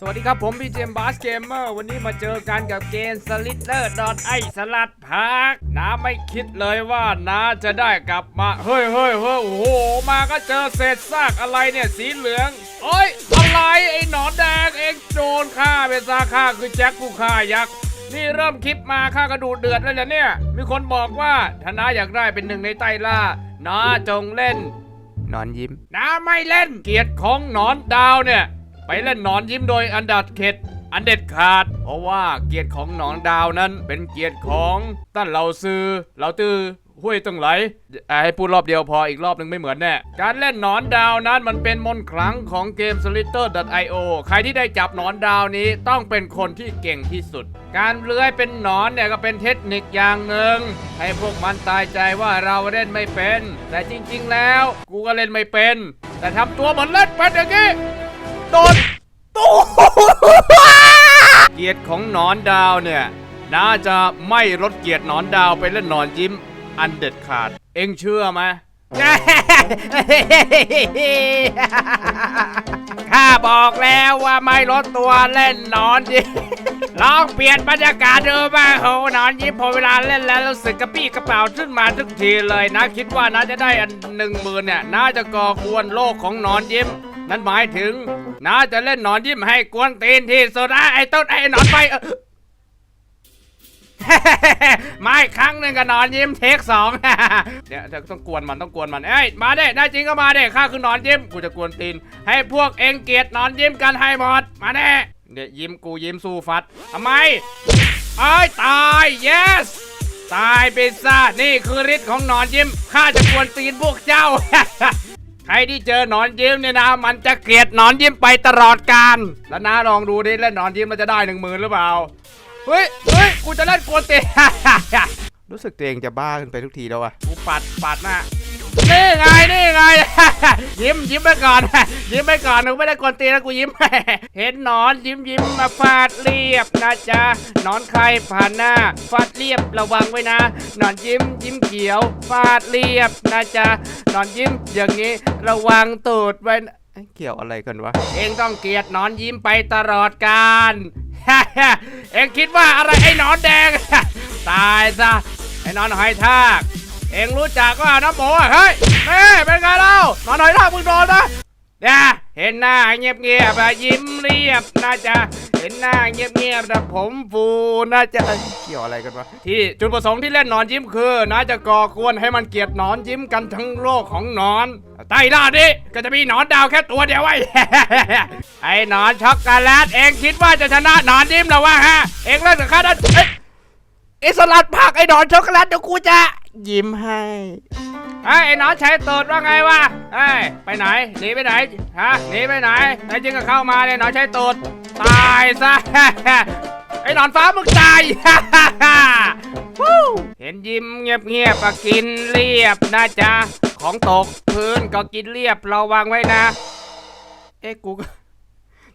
สวัสดีครับผมพี่เจมบาสเกมเมอร์วันนี้มาเจอกันกับเกมสลิดเดอร์ดอทไอสลัดพักน้าไม่คิดเลยว่าน้าจะได้กลับมา เฮ้ยเฮ้ยเฮ้ยโอ้โห มาก็เจอเศษซากอะไรเนี่ยสีเหลืองเอ้ย อะไร ไอ้หนอนแดงเองโจรฆ่าเป็นซาฆ่าคือแจ็คผู้ฆ่ายักษ์นี่เริ่มคลิปมาข้ากระดูดเดือดเลยนะเนี่ย มีคนบอกว่าถ้าน้าอยากได้เป็นหนึ่งในไต้ล่าน้าจงเล่นนอนยิ้มน้าไม่เล่นเกียรติของหนอนดาวเนี่ย ไปเล่นหนอนยิ้มโดยอันดับเข็ดอันเด็ดขาด เพราะว่าเกียรติของหนอนดาวนั้นเป็นเกียรติของตั้นเหล่าซื้อเหล่าตือห้วยตึงไหลให้พูดรอบเดียวพออีกรอบหนึ่งไม่เหมือนแน่ การเล่นหนอนดาวนั้นมันเป็นมนต์ขลังของเกม Slitter.io ใครที่ได้จับหนอนดาวนี้ต้องเป็นคนที่เก่งที่สุด การเลื้อยเป็นหนอนเนี่ยก็เป็นเทคนิคอย่างหนึ่ง ให้พวกมันตายใจว่าเราเล่นไม่เป็น แต่จริงๆแล้ว กูก็เล่นไม่เป็น แต่ทำตัวเหมือนเล่นเป็นอย่างนี้ โดนตู้เกียรติของหนอนดาวเนี่ย น่าจะไม่ลดเกียรติหนอนดาวไปเล่นหนอนยิ้ม อันเด็ดขาด เอ็งเชื่อไหมข้าบอกแล้วว่าไม่ลดตัวเล่นหนอนยิ้มลองเปลี่ยนบรรยากาศดูบ้างโหหนอนยิ้มพอเวลาเล่นแล้วรู้สึกกระปี้กระเป๋าขึ้นมาทุกทีเลยนะ คิดว่าน่าจะได้อันหนึ่งหมื่นเนี่ย น่าจะก่อกวนโลกของหนอนยิ้ม นั่นหมายถึงน้าจะเล่นหนอนยิ้มให้กวนตีนที่สุดนะไอ้ต้นไอ้หนอนไปเออไม่ครั้งหนึ่งกับหนอนยิ้มเทคสองเนี่ยเธอต้องกวนมันต้องกวนมันเอ้ยมาเด้ได้จริงก็มาเด้ข้าคือหนอนยิ้มกูจะกวนตีน ให้พวกเองเกลียดหนอนยิ้มกันให้หมดมาเด้เนี่ยยิ้มกูยิ้มสู้ฟัดทำไมเอ้ยตาย yes ตายไปซะนี่คือฤทธิ์ของหนอนยิ้มข้าจะกวนตีนพวกเจ้า ใครที่เจอหนอนยิ้มเนี่ยนะ มันจะเกลียดหนอนยิ้มไปตลอดกาลแล้วนะลองดูดิเล่นหนอนยิ้มมันจะได้หนึ่งหมื่นหรือเปล่าเฮ้ยเฮ้ยกูจะเล่นกวนเตะรู้สึกตัวเองจะบ้าขึ้นไปทุกทีแล้วอะกูปัดปัดหน้านี่ไงนี่ไง ยิ้มยิ้มไปก่อนยิ้มไปก่อนหนูไม่ได้กวนตีนนะกูยิ้ม เห็นหนอนยิ้มยิ้มมาฟาดเรียบนะจ๊ะหนอนใครผ่านหน้า ฟาดเรียบระวังไว้นะหนอนยิ้มยิ้มเขียว ฟาดเรียบนะจ๊ะห นอนยิ้มอย่างนี้ระวังตูดไว้นะเอ้ยเกี่ยวอะไรกันวะ เองต้องเกลียดหนอนยิ้มไปตลอดกาล เองคิดว่าอะไรไอ้หนอนแดง ตายซะไอ้หนอนหอยทาก เองรู้จักว่าน้ำโมอะเฮ้ยแม่เป็นไงเล่าหนอนหอยทากมึงโดนนะเนี่ยเห็นหน้าเงียบเงียบๆอะยิ้มเรียบน่าจะ เห็นหน้าเงียบๆแต่ผมฟูน่าจะเกี่ยวอะไรกันวะที่จุดประสงค์ที่เล่นหนอนยิ้มคือน่าจะก่อกวนให้มันเกลียดหนอนยิ้มกันทั้งโลกของหนอนใต้ล่าดิก็จะมีหนอนดาวแค่ตัวเดียวไว้ไอ้หนอนช็อกโกแลตเองคิดว่าจะชนะหนอนยิ้มเหรอวะฮะ เองเล่นกับข้าได้ไอ้สลัดผักไอ้หนอนช็อกโกแลตเดี๋ยวกูจะยิ้มให้ ไอ้ยไอ้หนอนใช้ตูดว่าไงวะเอ้ยไปไหนหนีไปไหนฮะหนีไปไหนไอ้จริงก็เข้ามาเนี่ยหนอนใช้ตูดตายซะ ไอ้หนอนฟ้ามึงตาย เห็นยิ้มเงียบๆก็กินเรียบนะจ๊ะ ของตกพื้นก็กินเรียบระวังไว้นะ เอ๊ะกู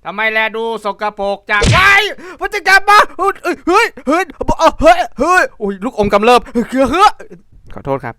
ทำไมแลดูสกปรกจากไว้พระเจ้ามาเฮ้ยเฮ้ยเฮ้ยเฮ้ยเฮ้ยโอ้ยลูกอมกำเริบเฮ้ยขอโทษครับ